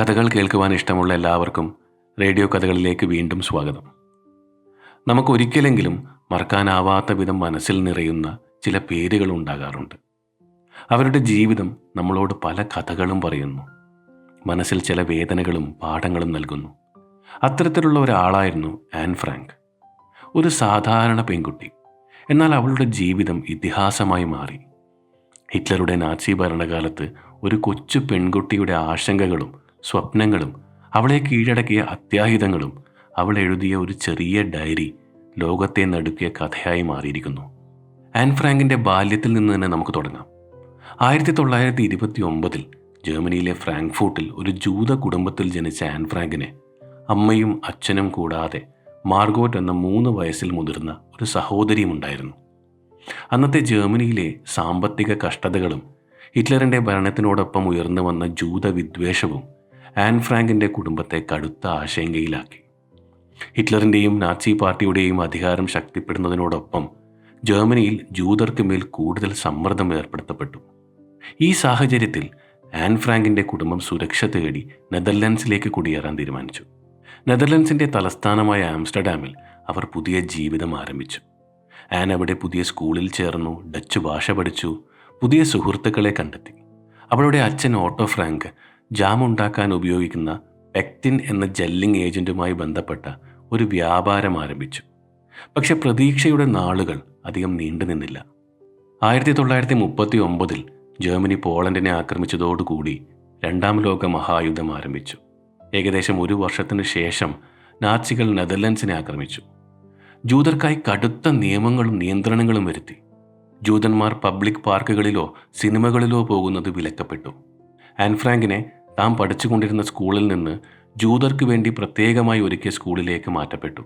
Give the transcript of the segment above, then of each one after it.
കഥകൾ കേൾക്കുവാൻ ഇഷ്ടമുള്ള എല്ലാവർക്കും റേഡിയോ കഥകളിലേക്ക് വീണ്ടും സ്വാഗതം. നമുക്കൊരിക്കലെങ്കിലും മറക്കാനാവാത്ത വിധം മനസ്സിൽ നിറയുന്ന ചില പേരുകൾ ഉണ്ടാകാറുണ്ട്. അവരുടെ ജീവിതം നമ്മളോട് പല കഥകളും പറയുന്നു. മനസ്സിൽ ചില വേദനകളും പാഠങ്ങളും നൽകുന്നു. അത്തരത്തിലുള്ള ഒരാളായിരുന്നു ആൻ ഫ്രാങ്ക്. ഒരു സാധാരണ പെൺകുട്ടി. എന്നാൽ അവളുടെ ജീവിതം ഇതിഹാസമായി മാറി. ഹിറ്റ്ലറുടെ നാസി ഭരണകാലത്ത് ഒരു കൊച്ചു പെൺകുട്ടിയുടെ ആശങ്കകളും സ്വപ്നങ്ങളും അവളെ കീഴടക്കിയ അത്യാഹിതങ്ങളും അവൾ എഴുതിയ ഒരു ചെറിയ ഡയറി ലോകത്തെ നടുക്കിയ കഥയായി മാറിയിരിക്കുന്നു. ആൻ ഫ്രാങ്കിന്റെ ബാല്യത്തിൽ നിന്ന് തന്നെ നമുക്ക് തുടങ്ങാം. ആയിരത്തി തൊള്ളായിരത്തി ഇരുപത്തി ഒമ്പതിൽ ജർമ്മനിയിലെ ഫ്രാങ്ക്ഫൂട്ടിൽ ഒരു ജൂത കുടുംബത്തിൽ ജനിച്ച ആൻ ഫ്രാങ്കിനെ അമ്മയും അച്ഛനും കൂടാതെ മാർഗോട്ട് എന്ന മൂന്ന് വയസ്സിൽ മുതിർന്ന ഒരു സഹോദരിയും ഉണ്ടായിരുന്നു. അന്നത്തെ ജർമ്മനിയിലെ സാമ്പത്തിക കഷ്ടതകളും ഹിറ്റ്ലറിന്റെ ഭരണത്തിനോടൊപ്പം ഉയർന്നു വന്ന ജൂത വിദ്വേഷവും ആൻ ഫ്രാങ്കിന്റെ കുടുംബത്തെ കടുത്ത ആശങ്കയിലാക്കി. ഹിറ്റ്ലറിന്റെയും നാസി പാർട്ടിയുടെയും അധികാരം ശക്തിപ്പെടുന്നതിനോടൊപ്പം ജർമ്മനിയിൽ ജൂതർക്ക് മേൽ കൂടുതൽ സമ്മർദ്ദം ഏർപ്പെടുത്തപ്പെട്ടു. ഈ സാഹചര്യത്തിൽ ആൻ ഫ്രാങ്കിന്റെ കുടുംബം സുരക്ഷ തേടി നെതർലൻഡ്സിലേക്ക് കുടിയേറാൻ തീരുമാനിച്ചു. നെതർലൻഡ്സിന്റെ തലസ്ഥാനമായ ആംസ്റ്റർഡാമിൽ അവർ പുതിയ ജീവിതം ആരംഭിച്ചു. ആൻ അവിടെ പുതിയ സ്കൂളിൽ ചേർന്നു ഡച്ച് ഭാഷ പഠിച്ചു പുതിയ സുഹൃത്തുക്കളെ കണ്ടെത്തി. അവളുടെ അച്ഛൻ ഓട്ടോ ഫ്രാങ്ക് ജാം ഉണ്ടാക്കാൻ ഉപയോഗിക്കുന്ന പെക്റ്റിൻ എന്ന ജെല്ലിംഗ് ഏജന്റുമായി ബന്ധപ്പെട്ട ഒരു വ്യാപാരം ആരംഭിച്ചു. പക്ഷെ പ്രതീക്ഷയുടെ നാളുകൾ അധികം നീണ്ടു നിന്നില്ല. ആയിരത്തി തൊള്ളായിരത്തി മുപ്പത്തി ഒമ്പതിൽ ജർമ്മനി പോളണ്ടിനെ ആക്രമിച്ചതോടുകൂടി രണ്ടാം ലോക മഹായുദ്ധം ആരംഭിച്ചു. ഏകദേശം ഒരു വർഷത്തിന് ശേഷം നാസികൾ നെതർലൻഡ്സിനെ ആക്രമിച്ചു. ജൂതർക്കായി കടുത്ത നിയമങ്ങളും നിയന്ത്രണങ്ങളും വരുത്തി. ജൂതന്മാർ പബ്ലിക് പാർക്കുകളിലോ സിനിമകളിലോ പോകുന്നത് വിലക്കപ്പെട്ടു. ആൻ ഫ്രാങ്കിനെ താൻ പഠിച്ചുകൊണ്ടിരുന്ന സ്കൂളിൽ നിന്ന് ജൂതർക്ക് വേണ്ടി പ്രത്യേകമായി ഒരുക്കിയ സ്കൂളിലേക്ക് മാറ്റപ്പെട്ടു.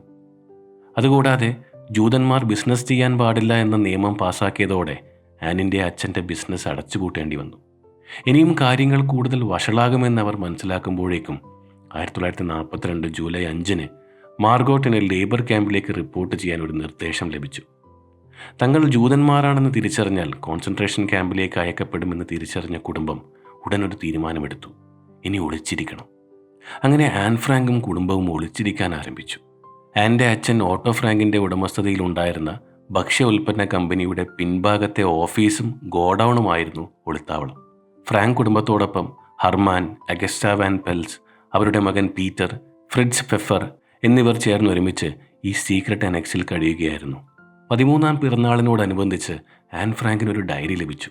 അതുകൂടാതെ ജൂതന്മാർ ബിസിനസ് ചെയ്യാൻ പാടില്ല എന്ന നിയമം പാസാക്കിയതോടെ ആനിന്റെ അച്ഛന്റെ ബിസിനസ് അടച്ചുപൂട്ടേണ്ടി വന്നു. ഇനിയും കാര്യങ്ങൾ കൂടുതൽ വഷളാകുമെന്ന് അവർ മനസ്സിലാക്കുമ്പോഴേക്കും ആയിരത്തി തൊള്ളായിരത്തി നാൽപ്പത്തിരണ്ട് ജൂലൈ അഞ്ചിന് മാർഗോട്ടിന് ലേബർ ക്യാമ്പിലേക്ക് റിപ്പോർട്ട് ചെയ്യാൻ ഒരു നിർദ്ദേശം ലഭിച്ചു. തങ്ങൾ ജൂതന്മാരാണെന്ന് തിരിച്ചറിഞ്ഞാൽ കോൺസെൻട്രേഷൻ ക്യാമ്പിലേക്ക് അയക്കപ്പെടുമെന്ന് തിരിച്ചറിഞ്ഞ കുടുംബം ഉടനൊരു തീരുമാനമെടുത്തു. ഇനി ഒളിച്ചിരിക്കണം. അങ്ങനെ ആൻ ഫ്രാങ്കും കുടുംബവും ഒളിച്ചിരിക്കാൻ ആരംഭിച്ചു. ആന്റെ അച്ഛൻ ഓട്ടോ ഫ്രാങ്കിന്റെ ഉടമസ്ഥതയിലുണ്ടായിരുന്ന ഭക്ഷ്യ ഉൽപ്പന്ന കമ്പനിയുടെ പിൻഭാഗത്തെ ഓഫീസും ഗോഡൌണുമായിരുന്നു ഒളിത്താവളം. ഫ്രാങ്ക് കുടുംബത്തോടൊപ്പം ഹർമാൻ അഗസ്റ്റ വാൻ പെൽസ് അവരുടെ മകൻ പീറ്റർ ഫ്രിഡ്സ് ഫെഫർ എന്നിവർ ചേർന്ന് ഒരുമിച്ച് ഈ സീക്രട്ട് അനക്സിൽ കഴിയുകയായിരുന്നു. പതിമൂന്നാം പിറന്നാളിനോടനുബന്ധിച്ച് ആൻ ഫ്രാങ്കിന് ഒരു ഡയറി ലഭിച്ചു.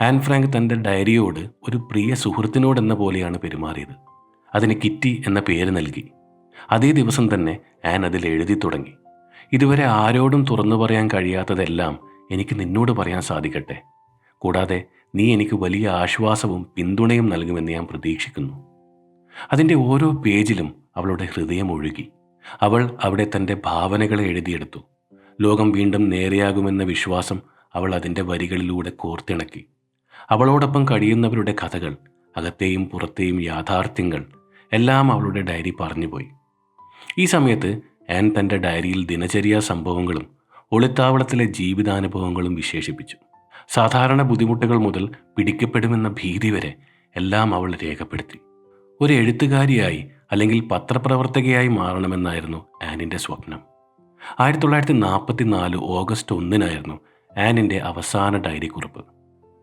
ആൻ ഫ്രാങ്ക് തന്റെ ഡയറിയോട് ഒരു പ്രിയ സുഹൃത്തിനോടെന്ന പോലെയാണ് പെരുമാറിയത്. അതിന് കിറ്റി എന്ന പേര് നൽകി. അതേ ദിവസം തന്നെ ആൻ അതിൽ എഴുതി തുടങ്ങി. ഇതുവരെ ആരോടും തുറന്നു പറയാൻ കഴിയാത്തതെല്ലാം എനിക്ക് നിന്നോട് പറയാൻ സാധിക്കട്ടെ. കൂടാതെ നീ എനിക്ക് വലിയ ആശ്വാസവും പിന്തുണയും നൽകുമെന്ന് ഞാൻ പ്രതീക്ഷിക്കുന്നു. അതിന്റെ ഓരോ പേജിലും അവളുടെ ഹൃദയം ഒഴുകി. അവൾ അവിടെ തന്റെ ഭാവനകളെ എഴുതിയെടുത്തു. ലോകം വീണ്ടും നേരെയാകുമെന്ന വിശ്വാസം അവൾ അതിന്റെ വരികളിലൂടെ കോർത്തിണക്കി. അവളോടൊപ്പം കഴിയുന്നവരുടെ കഥകൾ അകത്തെയും പുറത്തെയും യാഥാർത്ഥ്യങ്ങൾ എല്ലാം അവളുടെ ഡയറി പറഞ്ഞുപോയി. ഈ സമയത്ത് ആൻ തന്റെ ഡയറിയിൽ ദിനചര്യാ സംഭവങ്ങളും ഒളിത്താവളത്തിലെ ജീവിതാനുഭവങ്ങളും വിശേഷിപ്പിച്ചു. സാധാരണ ബുദ്ധിമുട്ടുകൾ മുതൽ പിടിക്കപ്പെടുമെന്ന ഭീതി വരെ എല്ലാം അവൾ രേഖപ്പെടുത്തി. ഒരു എഴുത്തുകാരിയായി അല്ലെങ്കിൽ പത്രപ്രവർത്തകയായി മാറണമെന്നായിരുന്നു ആനിന്റെ സ്വപ്നം. ആയിരത്തി തൊള്ളായിരത്തി നാൽപ്പത്തി നാല് ഓഗസ്റ്റ് ഒന്നിനായിരുന്നു ആനിന്റെ അവസാന ഡയറി കുറിപ്പ്.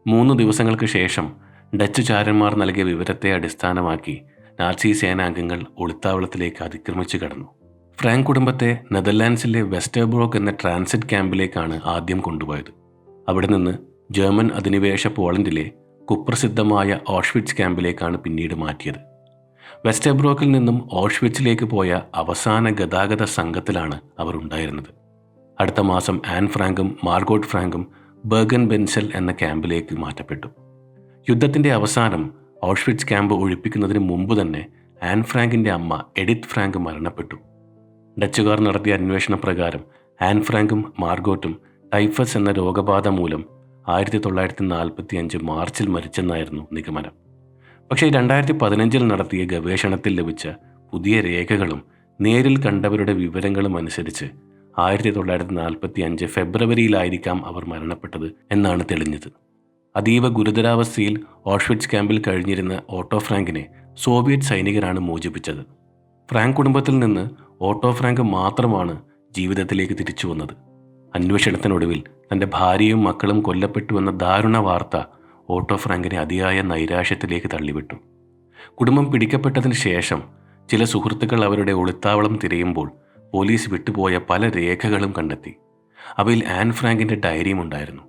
മൂന്ന് ദിവസങ്ങൾക്ക് ശേഷം ഡച്ച് ചാരന്മാർ നൽകിയ വിവരത്തെ അടിസ്ഥാനമാക്കി നാസി സേനാംഗങ്ങൾ ഒളിത്താവളത്തിലേക്ക് അതിക്രമിച്ചു കടന്നു. ഫ്രാങ്ക് കുടുംബത്തെ നെതർലാൻഡ്സിലെ വെസ്റ്റർബ്രോക്ക് എന്ന ട്രാൻസിറ്റ് ക്യാമ്പിലേക്കാണ് ആദ്യം കൊണ്ടുപോയത്. അവിടെ നിന്ന് ജർമ്മൻ അധിനിവേശ പോളണ്ടിലെ കുപ്രസിദ്ധമായ ഓഷ്വിറ്റ്സ് ക്യാമ്പിലേക്കാണ് പിന്നീട് മാറ്റിയത്. വെസ്റ്റർബ്രോക്കിൽ നിന്നും ഓഷ്വിറ്റ്സിലേക്ക് പോയ അവസാന ഗതാഗത സംഘത്തിലാണ് അവർ ഉണ്ടായിരുന്നത്. അടുത്ത മാസം ആൻ ഫ്രാങ്കും മാർഗോട്ട് ഫ്രാങ്കും ബർഗൻ ബെൻസൽ എന്ന ക്യാമ്പിലേക്ക് മാറ്റപ്പെട്ടു. യുദ്ധത്തിന്റെ അവസാനം ഔഷ്വിറ്റ്സ് ക്യാമ്പ് ഒഴിപ്പിക്കുന്നതിന് മുമ്പ് തന്നെ ആൻ ഫ്രാങ്കിന്റെ അമ്മ എഡിത്ത് ഫ്രാങ്ക് മരണപ്പെട്ടു. ഡച്ചുകാർ നടത്തിയ അന്വേഷണ പ്രകാരം ആൻ ഫ്രാങ്കും മാർഗോട്ടും ടൈഫസ് എന്ന രോഗബാധ മൂലം ആയിരത്തി തൊള്ളായിരത്തി നാൽപ്പത്തി അഞ്ച് മാർച്ചിൽ മരിച്ചെന്നായിരുന്നു നിഗമനം. പക്ഷേ രണ്ടായിരത്തി പതിനഞ്ചിൽ നടത്തിയ ഗവേഷണത്തിൽ ലഭിച്ച പുതിയ രേഖകളും നേരിൽ കണ്ടവരുടെ വിവരങ്ങളും അനുസരിച്ച് ആയിരത്തി തൊള്ളായിരത്തി നാൽപ്പത്തി അഞ്ച് ഫെബ്രുവരിയിലായിരിക്കാം അവർ മരണപ്പെട്ടത് എന്നാണ് തെളിഞ്ഞത്. അതീവ ഗുരുതരാവസ്ഥയിൽ ഓഷ്വിറ്റ്സ് ക്യാമ്പിൽ കഴിഞ്ഞിരുന്ന ഓട്ടോ ഫ്രാങ്കിനെ സോവിയറ്റ് സൈനികരാണ് മോചിപ്പിച്ചത്. ഫ്രാങ്ക് കുടുംബത്തിൽ നിന്ന് ഓട്ടോ ഫ്രാങ്ക് മാത്രമാണ് ജീവിതത്തിലേക്ക് തിരിച്ചു വന്നത്. അന്വേഷണത്തിനൊടുവിൽ തന്റെ ഭാര്യയും മക്കളും കൊല്ലപ്പെട്ടുവെന്ന ദാരുണ വാർത്ത ഓട്ടോ ഫ്രാങ്കിനെ അതിയായ നൈരാശ്യത്തിലേക്ക് തള്ളിവിട്ടു. കുടുംബം പിടിക്കപ്പെട്ടതിന് ശേഷം ചില സുഹൃത്തുക്കൾ അവരുടെ ഒളിത്താവളം തിരയുമ്പോൾ പോലീസ് വിട്ടുപോയ പല രേഖകളും കണ്ടെത്തി. അവയിൽ ആൻ ഫ്രാങ്കിന്റെ ഡയറിയും ഉണ്ടായിരുന്നു.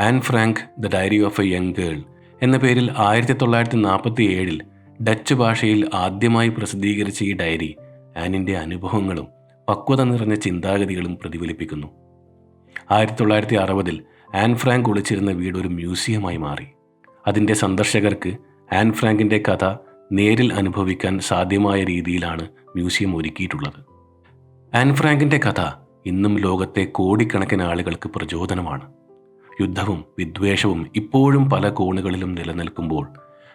Anne Frank the diary of a young girl എന്ന പേരിൽ ആയിരത്തി തൊള്ളായിരത്തി നാൽപ്പത്തി ഏഴിൽ ഡച്ച് ഭാഷയിൽ ആദ്യമായി പ്രസിദ്ധീകരിച്ച ഈ ഡയറി ആനിന്റെ അനുഭവങ്ങളും പക്വത നിറഞ്ഞ ചിന്താഗതികളും പ്രതിഫലിപ്പിക്കുന്നു. ആയിരത്തി തൊള്ളായിരത്തി അറുപതിൽ ആൻ ഫ്രാങ്ക് ഒളിച്ചിരുന്ന വീട് ഒരു മ്യൂസിയമായി മാറി. അതിന്റെ സന്ദർശകർക്ക് ആൻ ഫ്രാങ്കിന്റെ കഥ നേരിൽ അനുഭവിക്കാൻ സാധ്യമായ രീതിയിലാണ് മ്യൂസിയം ഒരുക്കിയിട്ടുള്ളത്. ആൻ ഫ്രാങ്കിന്റെ കഥ ഇന്നും ലോകത്തെ കോടിക്കണക്കിന് ആളുകൾക്ക് പ്രചോദനമാണ്. യുദ്ധവും വിദ്വേഷവും ഇപ്പോഴും പല കോണുകളിലും നിലനിൽക്കുമ്പോൾ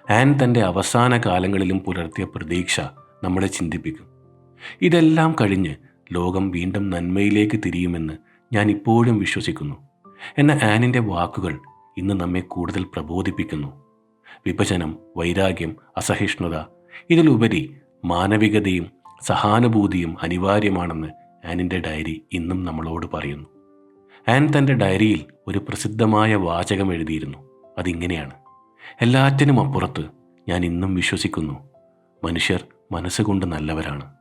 ആൻ തന്റെ അവസാന കാലങ്ങളിലും പുലർത്തിയ പ്രതീക്ഷ നമ്മളെ ചിന്തിപ്പിക്കും. ഇതെല്ലാം കഴിഞ്ഞ് ലോകം വീണ്ടും നന്മയിലേക്ക് തിരിയുമെന്ന് ഞാൻ ഇപ്പോഴും വിശ്വസിക്കുന്നു. എന്ന ആനിന്റെ വാക്കുകൾ ഇന്ന് നമ്മെ കൂടുതൽ പ്രബോധിപ്പിക്കുന്നു. വിഭജനം വൈരാഗ്യം അസഹിഷ്ണുത ഇതിലുപരി മാനവികതയും സഹാനുഭൂതിയും അനിവാര്യമാണെന്ന് ആനിന്റെ ഡയറി ഇന്നും നമ്മളോട് പറയുന്നു. ആൻ തന്റെ ഡയറിയിൽ ഒരു പ്രസിദ്ധമായ വാചകം എഴുതിയിരുന്നു. അതിങ്ങനെയാണ്. എല്ലാറ്റിനും അപ്പുറത്ത് ഞാൻ ഇന്നും വിശ്വസിക്കുന്നു. മനുഷ്യർ മനസ്സുകൊണ്ട് നല്ലവരാണ്.